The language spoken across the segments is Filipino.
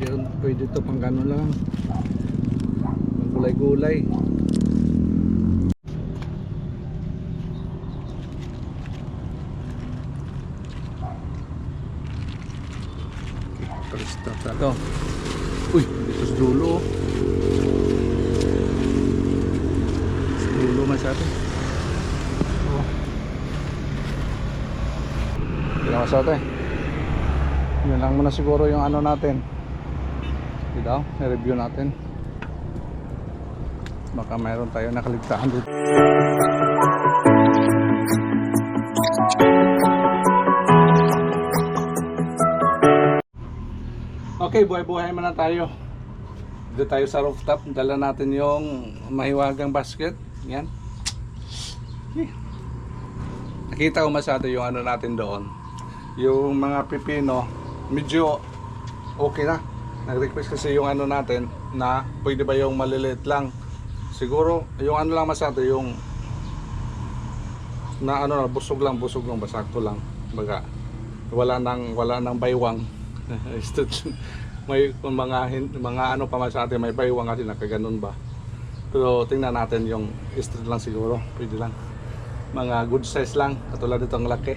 Pwede, pwede to pang gano'n lang. Pang gulay-gulay. Krista talaga. Uy, dito sa dulo. oh. Sa dulo masyado. Oh. Hindi na masyado eh. Yun lang muna siguro yung ano natin. Hindi daw, i-review natin. Baka mayroon tayo nakaligtaan dito. Okay, buhay-buhay muna tayo. Dito tayo sa rooftop. Dala natin yung mahiwagang basket. Yan. Nakita ko masyado yung ano natin doon. Yung mga pipino, medyo okay na. Nag-request kasi yung ano natin na pwede ba yung maliliit lang. Siguro, yung ano lang masyado, yung na ano busog lang, busog lang, basakto lang. Baga, wala nang wala nang baywang. May mga mga ano pa masyado, may baywang kasi nakaganon ba. Pero tingnan natin yung street lang siguro, pwede lang. Mga good size lang, katulad itong laki.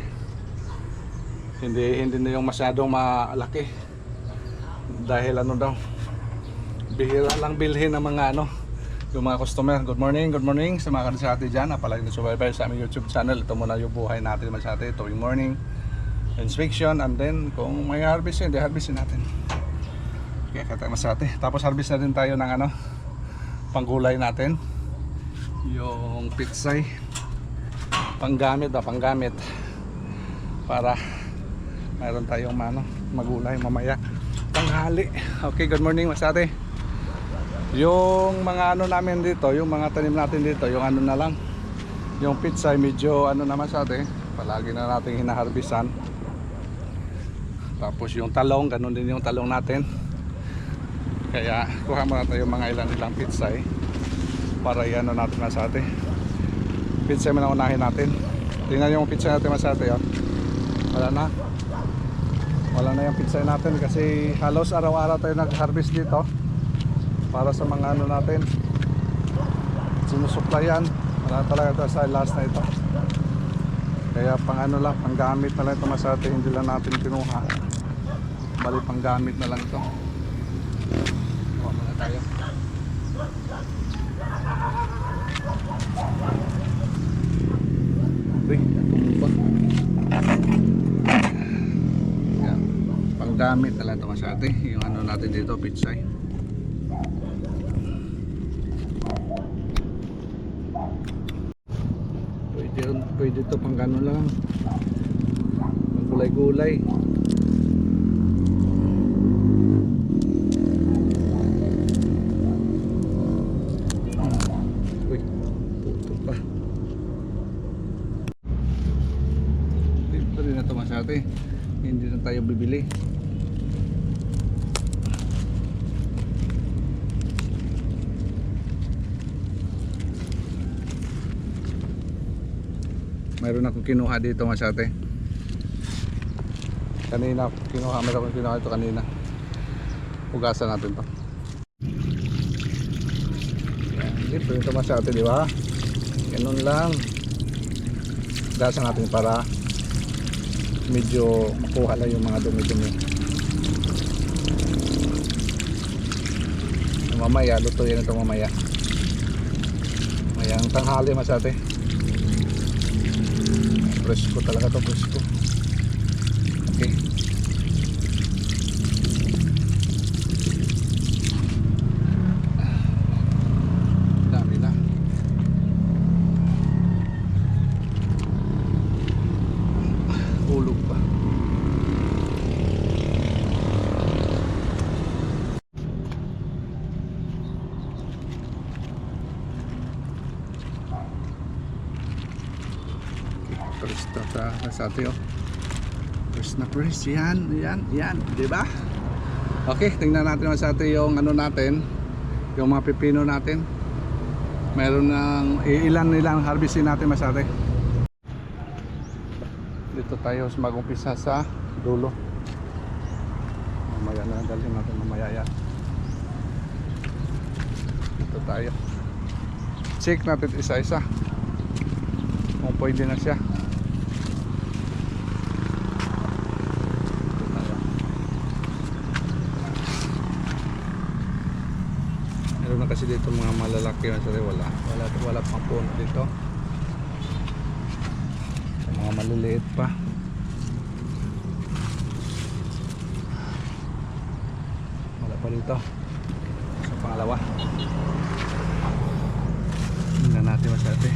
Hindi hindi na yung masyadong malaki. Dahil ano daw, bihira lang bilhin ng mga ano, yung mga customer. Good morning, good morning sa mga kanisati dyan. Apalagi na subaybay sa aming YouTube channel. Ito muna yung buhay natin masyati tuwing morning. Inspection and then kung may harvest yun, di harvestin natin. Kaya kata masate. Tapos harvest na din tayo ng ano, panggulay natin. Yung pitsay. Panggamit ba, panggamit. Para mayroon tayong ano, magulay mamaya. Tanghali. Okay, good morning masate. Yung mga ano namin dito, yung mga tanim natin dito, yung ano na lang. Yung pizza medyo ano naman sa atin, palagi na natin hinaharbisan. Tapos yung talong, ganun din yung talong natin. Kaya kuha muna tayo mga ilan ilang pizza eh. Para yan ano natin sa atin. Pizza yung unahin natin. Tingnan yung pizza natin sa atin. Oh. Wala na. Wala na yung pizza natin kasi halos araw-araw tayo nag-harvest dito para sa mga ano natin. Sinusuplayan wala talaga ito sa last na ito. Kaya pang ano lang pang gamit na lang ito masate hindi lang natin kinuha. Bali pang gamit na lang ito. Kuha muna tayo Uy, tumba yan pang gamit na lang ito masate yung ano natin dito pitsay Pwede, pwede to pang gano'n lang. Pang pa. Dito rin na to masate. Hindi na tayo bibili. Mayroon akong kinuha dito masate. Kanina kinuha, mayroon akong kinuha ito kanina. Hugasan natin to. Dito ito masate, di ba? Ganun lang. Hugasan natin para medyo makuha lang yung mga dumi-dumi. Mamaya, lutuin ito mamaya. Mayang tanghali masate presko talaga to presko okay dami na hulog pa Press sa, sa atin oh. Press na press. Yan, yan, yan. Di ba? Okay, tingnan natin mas atin yung ano natin. Yung mga pipino natin. Meron ng ilan ilang harvestin natin mas atin. Dito tayo mag-umpisa sa dulo. mamaya na dalhin natin mamaya yan dito tayo check natin isa isa kung pwede na siya Dito tayo. meron na kasi dito mga malalaki na sila wala. Wala, wala pang puno dito. Mga maliliit pa. Wala pa dito. Sa pangalawa. Tingnan natin masyate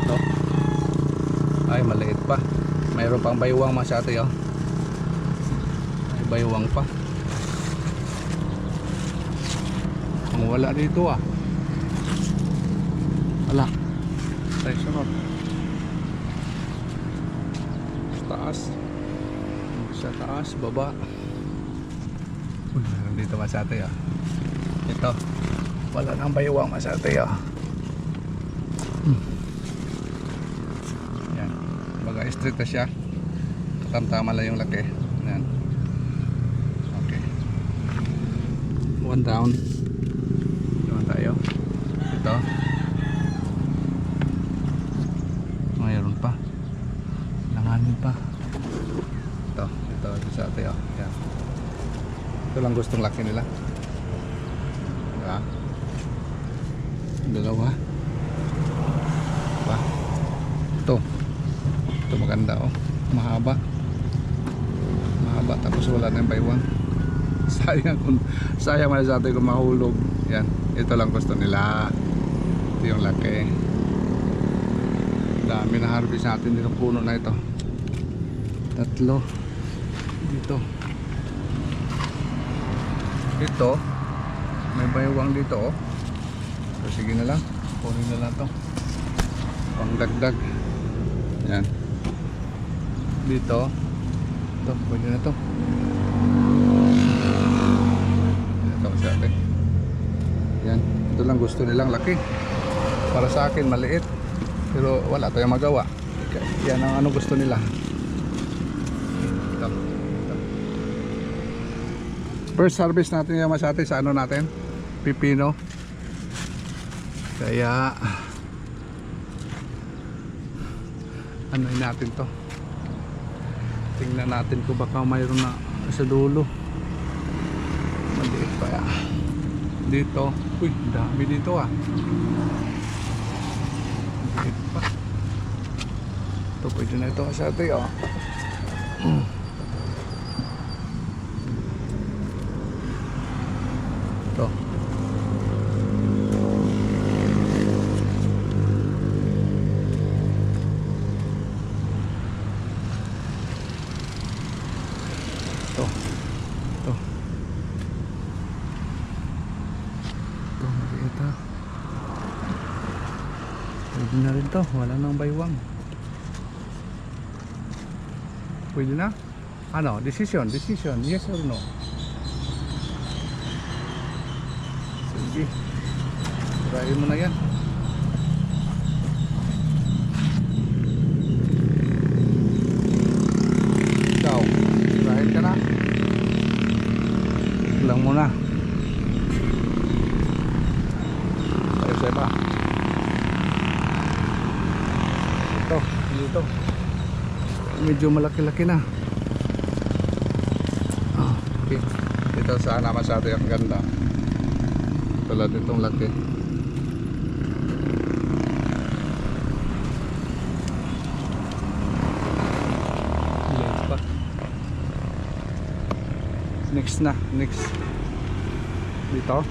ito. Ay maliit pa mayroon pang baywang masyate oh. May baywang pa. Ang wala dito ah. Wala tayo sunod. Taas. Sa taas baba. Uy, meron dito masate ah. Ito. Wala nang baywang masate ah. Hmm. yan. Baga strict na siya tamtama lang yung laki. Yan okay. One down. Naman tayo. Ito. Mayroon pa. Langanin pa. Ito ito sa ate oh. Yan ito lang gustong laki nila. Diba? Dalawa diba ito ito maganda oh mahaba mahaba tapos wala na yung baywang sayang kung sayang man sa atin kung mahulog. Yan ito lang gusto nila. Ito yung laki. Dami na harvest natin dito puno na ito. Tatlo. Dito. Ito. May baywang dito oh. So sige na lang. Kunin na lang to. Pang dagdag yan. Dito. Ito pwede na to ito sa atin yan ito lang gusto nilang laki. Para sa akin maliit. Pero wala tayong magawa. Yan ang ano gusto nila. First harvest natin yung masate sa ano natin? Pipino. Kaya ano natin to? Tingnan natin kung baka mayroon na sa dulo maliit pa ya dito. Uy dami dito ah. Maliit pa. Ito pwede na ito sa atin oh. ito ito ito ito maliit ah pwede na rin to. Wala nang baywang pwede na? Ano? Decision. Decision. Yes or no? Sige. Try mo na yan. Ikaw. Try ka na. Lang muna tayo sa iba ito dito. Medyo malaki-laki na. Ah, okay. Dito sana masyado yung ganda. Tulad itong laki. Next na next. Dito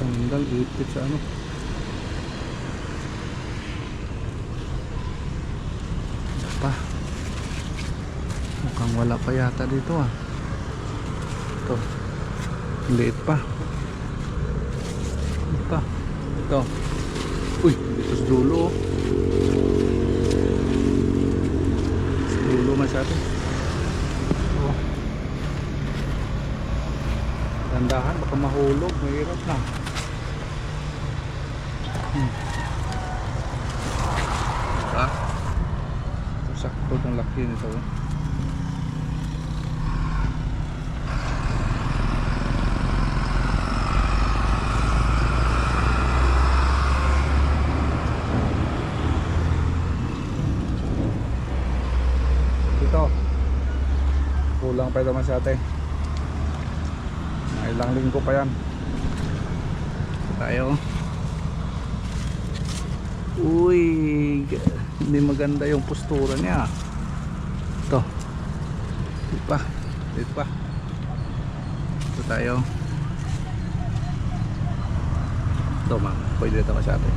sa sandal ipit sa ano. Pa. Mukhang wala pa yata dito ah. Ito. Liit pa. Ito pa. Ito. Uy dito sa dulo oh. Sa dulo masyado. Oh. Dandahan, baka mahulog. Mahirap na. Hmm. Ah. Ito sakto ng laki nito. Ito. Kulang pa ito masyate. Mga ilang linggo pa yan. Tayo. Uy, hindi maganda yung postura niya. Ito. Dito pa. Dito pa. Ito tayo. Ito ma, pwede dito masyate.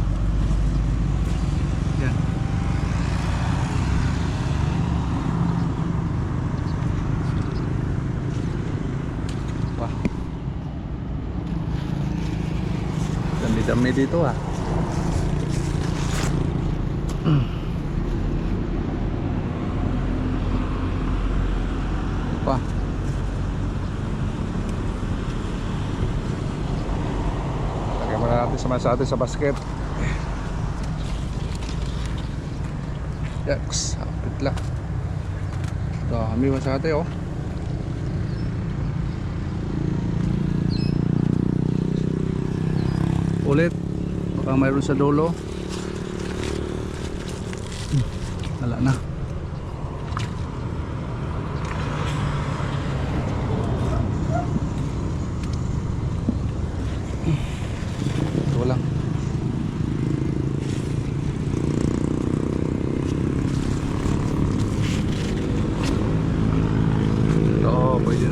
Yan. pa. Dami-dami dito ah. Pa. Lagyan muna natin sa atin sa basket. Yaks, hapit lang. Dami ba sa atin oh. ulit baka mayroon sa dulo wala na ito lang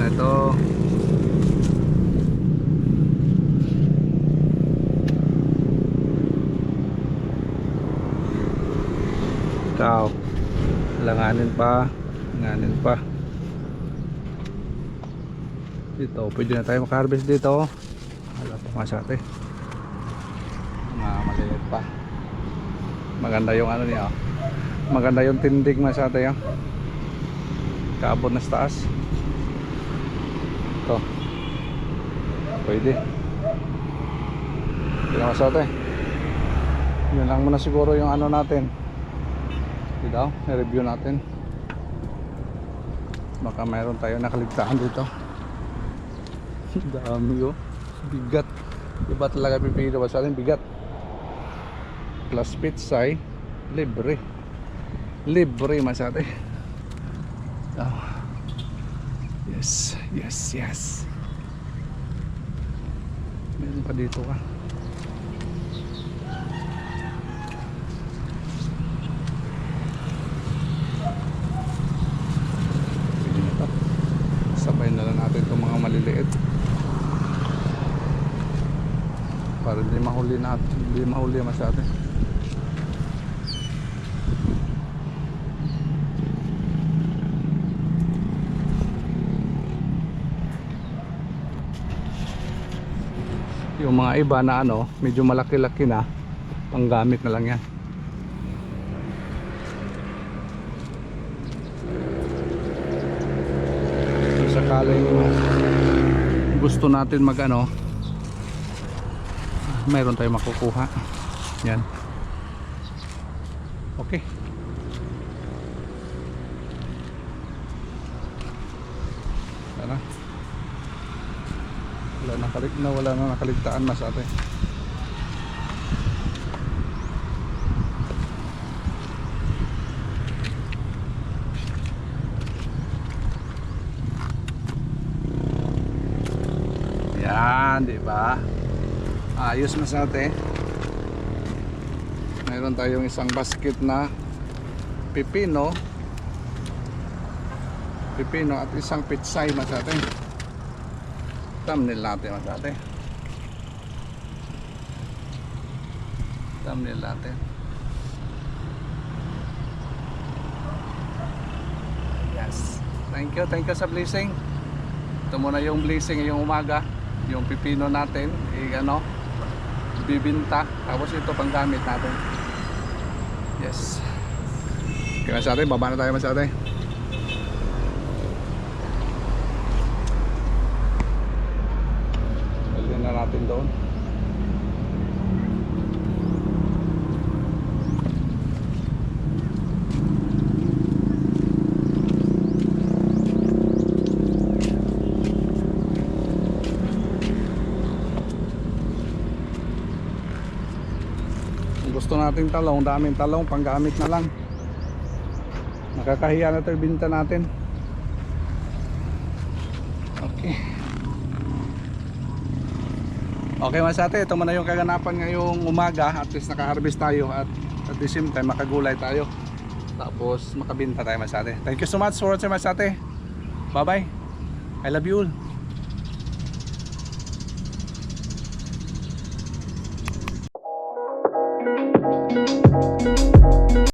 ito pwede na ito. Ikaw. Langanin pa. Langanin pa. Dito pwede na tayo makaharvest dito. Wala pa masyate mga maliliit pa. Maganda yung ano niya oh. maganda yung tindig masyate oh. kaabot na sa taas ito pwede hindi na masyate yun lang muna siguro yung ano natin ito daw, i-review natin. Baka mayroon tayo nakaligtaan dito. Dami oh. Bigat. Iba talaga pipili ba sa atin? Bigat. Plus pitsay, libre. Libre mas atin. Oh. Yes, yes, yes. Meron pa dito ka. Maliliit. Para hindi mahuli natin, hindi mahuli masyado. Yung mga iba na ano, medyo malaki-laki na, panggamit na lang yan. Kung sakaling gusto natin mag ano mayroon tayong makukuha. Yan. Okay. Wala na wala na, na wala na nakaligtaan mas ate Yan, di ba? Ayos na sa ate. Mayroon tayong isang basket na pipino. Pipino at isang pitsay mas ate. Thumbnail natin mas ate. Thumbnail natin. Yes. Thank you, thank you sa blessing. Ito muna yung blessing ngayong umaga. Yung pipino natin, eh, ano, bibinta. Tapos ito pang gamit natin. Yes. Okay, masyate, baba na tayo masyate. Natin doon. Gusto natin talong, daming talong, panggamit na lang. Nakakahiya na ito natin. Okay. Okay mas ate, ito muna yung kaganapan ngayong umaga. At least nakaharvest tayo at at the same time makagulay tayo. Tapos makabinta tayo mas ate. Thank you so much for watching mas ate. Bye bye. I love you all.